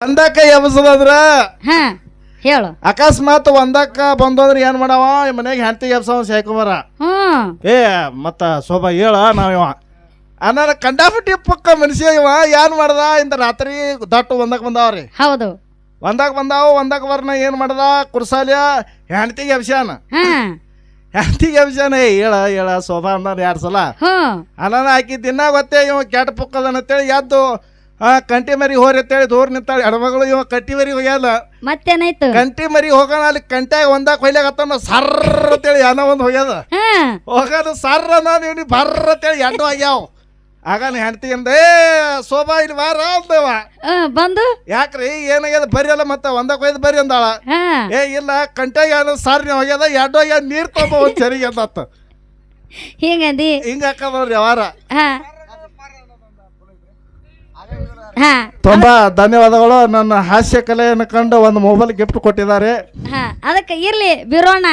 ಒಂದಕ್ಕ ಎಬ್ಸದಂದ್ರ ಹಾ ಹೇಳು. ಅಕಸ್ಮಾತ್ ಒಂದಕ್ಕ ಬಂದಂದ್ರ ಏನ್ ಮಾಡವ? ಮನೆಗೆ ಹೆಂಡತಿ ಎಬ್ಸವ ಸೇಕುಮಾರ ಹ್ಮ್ ಏ ಮತ್ತ ಶೋಭಾ ಹೇಳ ನಾವ್ ಇವ. ಅನ್ನ ಕಂಡಾಪಟ್ಟಿ ಪಕ್ಕ ಮನುಷ್ಯ ಇವ ಏನ್ ಮಾಡ್ದ? ಇಂದ ರಾತ್ರಿ ದಟ್ಟು ಒಂದಕ್ ಬಂದಾವ್ರಿ ಹೌದು. ಒಂದಕ್ ಬಂದಾವ ಒಂದಕ್ ಬರ್ನ ಏನ್ ಮಾಡ್ದ? ಕುರ್ಸಾಲಿಯ ಹೆಂಡತಿಗೆ ಎಬ್ಸ್ಯಾನ. ಹಾ. ಹೆಂಡತಿಗೆ ಎಬ್ಸ್ಯಾನ ಏ ಹೇಳ ಹೇಳ ಶೋಭಾ ಅಂದಾರ ಎರಡ್ ಸಲ. ಹ್ಮ್ ಅನ್ನ ಆಕಿ ದಿನ ಗೊತ್ತೇ ಇವ ಕೆಟ್ಟ ಪಕ್ಕದ ಅಂತೇಳಿ ಎದ್ದು ಆ ಕಂಟಿ ಮರಿ ಹೋರಿ ಅಂತೇಳಿ ದೂರ ನಿಂತಾಳೆ. ಹೆಣ್ಮಗಳು ಇವ ಕಂಟಿ ಮರಿ ಹೋಗ್ಯಾದ. ಮತ್ತೇನಾಯ್ತು? ಕಂಟಿ ಮರಿ ಹೋಗೋಣ ಅಲ್ಲಿ ಕಂಟ್ಯಾಗ ಒಂದಾಕ ಹೊಯ್ಲಾಗತ್ತಾನ ಸರ್ರ ಅಂತೇಳಿ ಏನೋ ಒಂದು ಹೋಗ್ಯದ. ಹಾ. ಹೋಗೋದು ಸರ್ರ ನಾನು ಇವ್ನಿ ಬರ್ರ ಅಂತೇಳಿ ಎಂಟು ಆಗ್ಯಾವ. ಆಗ ನೀ ಹೆಂಡ್ತಿ ಅಂದ ಏ ಶೋಭಾ ಇಲ್ಲಿ ಬಾರ ಅಂತವ ಆ, ಬಂದು? ಯಾಕ್ರಿ ಏನಾಗ್ಯದ ಬರ್ರಿ ಅಲ್ಲ ಮತ್ತೆ ಒಯ್ದು ಬರಿ ಅಂದಾಳ. ಹಾ. ಏ ಇಲ್ಲ ಕಂಟ್ಯಾಗ ಏನೋ ಸಾರ್ನಿ ಹೋಗ್ಯದ ಎರಡು ಆಗ್ಯಾವ ನೀರ್ ತೊಗೊಂಬ ಒಂದು ಚರಿಗೆ ಅಂದತ್ತ ಹಿಂಗಂದಿ? ಹಿಂಗೆ ಹಾಕದವ್ರಿ ವ್ಯವಹಾರ. ಹಾ. ತುಂಬಾ ಧನ್ಯವಾದಗಳು. ನನ್ನ ಹಾಸ್ಯ ಕಲೆಯನ್ನು ಕಂಡು ಒಂದು ಮೊಬೈಲ್ ಗಿಫ್ಟ್ ಕೊಟ್ಟಿದ್ದಾರೆ. ಅದಕ್ಕೆ ಇರ್ಲಿ ಬಿರೋಣ.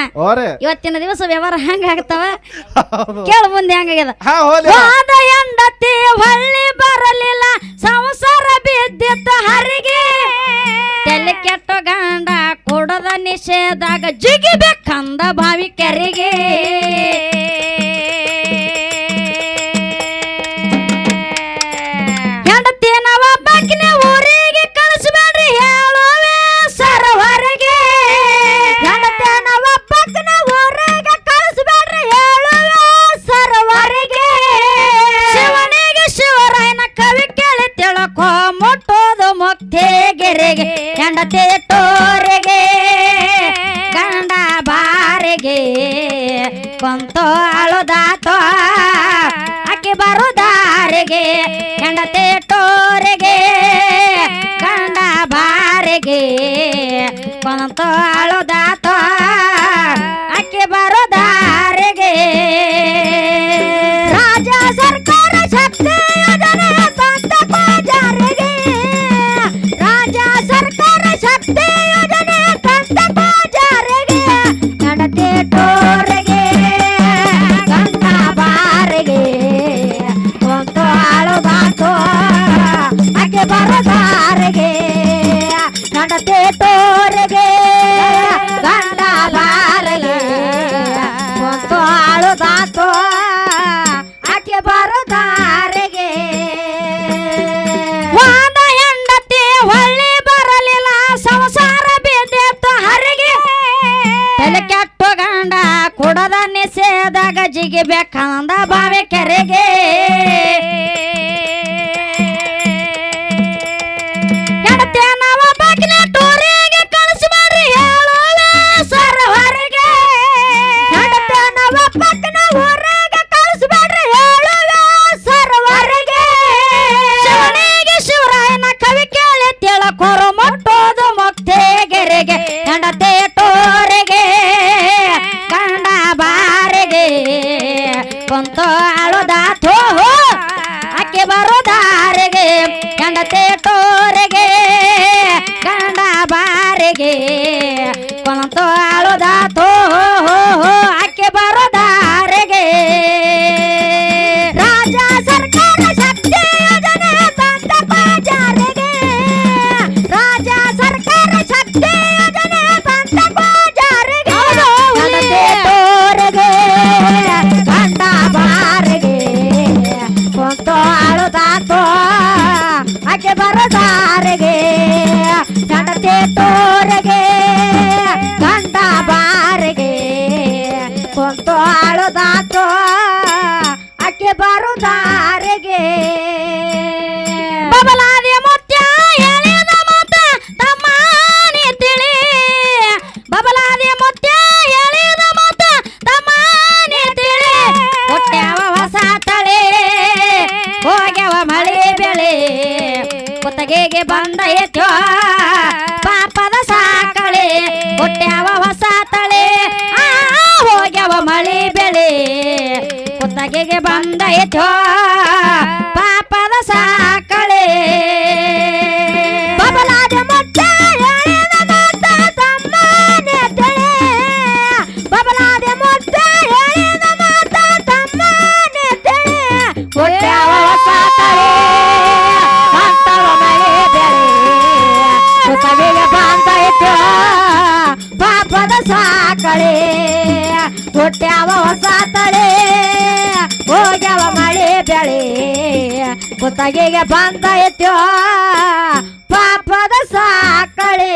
ಇವತ್ತಿನ ದಿವಸ ವ್ಯವಹಾರ ಹಂಗ ಆಗ್ತಾವ? ಕೇಳು ಮುಂದೆ ಹಂಗಾಗ್ಯದ ಹಾ ಹೋಲಿ. ವಾದ ಎಂಡತಿ ಹೊಳ್ಳಿ ಬರಲಿಲ್ಲ ಸಂಸಾರ ಬಿದ್ದಿತ್ತು ಹರಿಗೆ. ತಲೆ ಕೆಟ್ಟ ಗಂಡ ಕೊಡದ ನಿಷೇಧಾಗ ಜಿಗಿಬೇಕಂದ ಗೆರೆಗೆ ತೋರೆಗೆ ಗಂಡ ಬಾರೆಗೆ ಕೊಂತೋ ಅಳುದಾತೋ ಅಕ್ಕಿ ಬರುದಾರೆಗೆ ಹೆಂಡತಿ ಟೋರೆಗೆ ಗಂಡ ಬಾರೆಗೆ ಕೊಂತೋ ಅಳುದಾತೋ ಜಿಗಿಬೇಕಂದ ಬಾವಿ ಕೆರೆಗೆ ಅಳುದಾತು ಆಕೆ ಬರದಾರಿಗೆ ಹೆಂಡತಿ ಟೋರೆಗೆ ಗಂಡ ಬಾರಿಗೆ. ಕುಂತು ಆಳದಾತೋ ಆಕೆ ಬರುದಾರಿಗೆ. ಕುತ್ತಗೆಗೆ ಬಂದ ಎತ್ತೋ ಪಾಪದ ಸಾಕಳೆ ಹುಟ್ಟ್ಯಾವ ಹೊಸ ತಳೆ ಹೋಗ್ಯವ ಮಳೆ ಬೆಳೆ. ಕುತ್ತಗೆಗೆ ಬಂದ ಸಾಕಳೆ ಹುಟ್ಟ್ಯಾವ ಹೊಸ ತಳೆ ಹೋಗ್ಯಾವ ಮಳೆ ಬೆಳೆ. ಕುತ್ತಗೆಗೆ ಬಂದೈತೆ ಪಾಪದ ಸಾಕಳೆ.